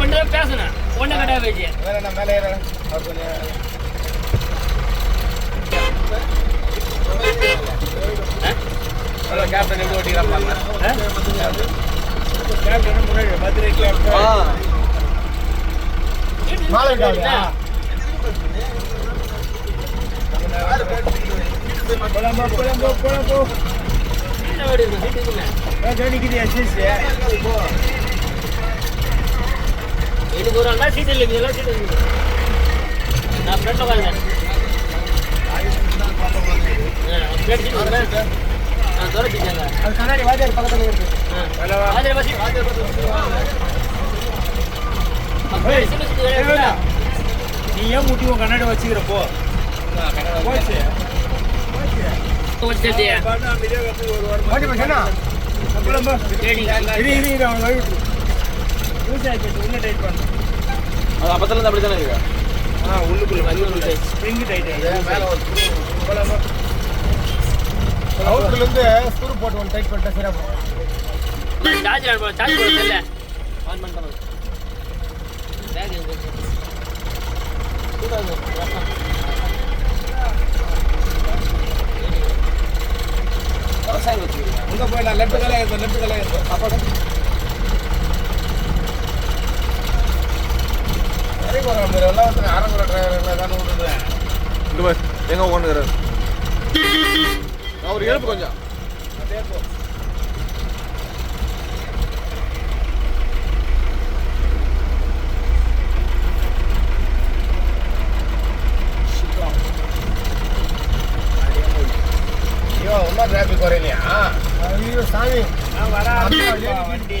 ரெண்டு தடவை பேசணும். ஒன்றும் கட்டாய போயிடுச்சு. வேற என்ன மேலே ஏறேன் கேப்டன் எப்படி ஓட்டிக்கலாம் கேப்டன் மதுரை கேப்டன் மாலை கேப்டன் போலாமா போலாமா போலாமா என்ன வேடிக்கை போ ஒரு அண்ணா சீட் இல்லை இதெல்லாம் சீட் இல்லை. நான் ஃப்ரெண்ட் உட்காருங்க கண்ணாடி வாஜர் பக்கத்தில் இருக்கு. வாஜர் பசி வாஜர் பசி நீ ஏன் முட்டி கண்ணாடி வச்சுக்கிறப்போ போச்சு. போச்சு. போச்சு போச்சுண்ணா இரு இரு இரு அவன் ஆகிட்டு உள்ள டைட் பண்ணு. அது அப்பத்துலேருந்து அப்படி தானே இருக்குது ஆ உள்ளுக்குள்ளே வந்து ஸ்ப்ரிங் டைட் அவுட்லேருந்து ஸ்க்ரூ போட்டு ஒன்று டைட் பண்ணிட்டா சரியாக போகும். சார்ஜ் சார்ஜ் போடுறதில்ல ஆன் பண்ணிட்டேன் பேக் எங்கே டூ தௌசண்ட் விவசாயம் போய் நான் லெஃப்ட் கலையாக இருந்தேன் லெஃப்ட் கலையாக இருந்தேன் அப்போ இங்க பாரு எங்க உட்காந்துக்கிறாரு அவர் எழுப்பு கொஞ்சம். ஐயோ இன்னும் டிராஃபிக் குறையிலையா? ஐயோ சாமி. நான் வரா வண்டி.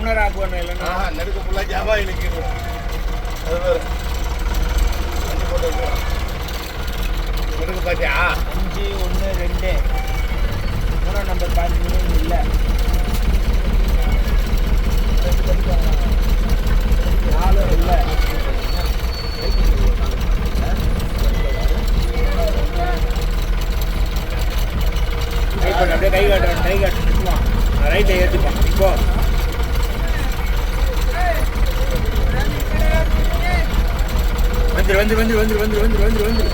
கம்னர் ஆக்குவானே இல்லைன்னா நடுக்க ஃபுல்லாக ஜாபாக இணைக்கிறோம் அது வேறு. அஞ்சு போட்டு நடுக்க பார்த்தியா அஞ்சு ஒன்று ரெண்டு. மூணாம் நம்பர் பார்த்தீங்கன்னா இல்லை. நாலு இல்லை. அப்படியே கை காட்டுவான் கை காட்டுவான் ரைட்டை ஏற்றுப்பான் இப்போ வந்துரு வந்துரு வந்துரு வந்துரு வந்துரு வந்துரு வந்துரு வந்துரு.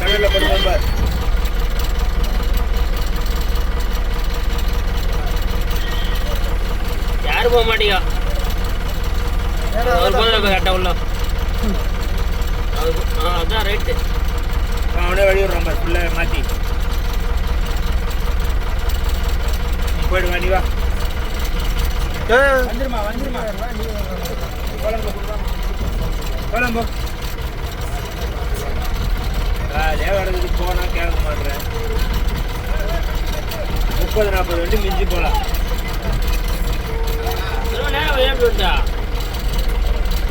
கடல்ல படுவோம் பார். யாரும் போக மாட்டீங்க? அவர் போன கரெக்டாக உள்ள. அதான் ரைட்டு அவனே வழி விடுறான் பார் ஃபுல்லாக மாற்றி நீ போயிடு வா நீ வா. வந்துருமா வந்துருமா? போலாம் போ. காலையாக போனால் கேட்க மாட்டேன் முப்பது நாற்பது வண்டி மிஞ்சி போகலாம் விளையாண்டுட்டா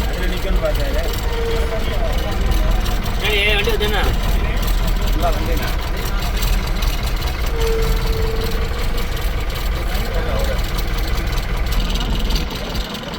அதில் நிற்கணும் பார்த்தாரு. ஏன் வண்டி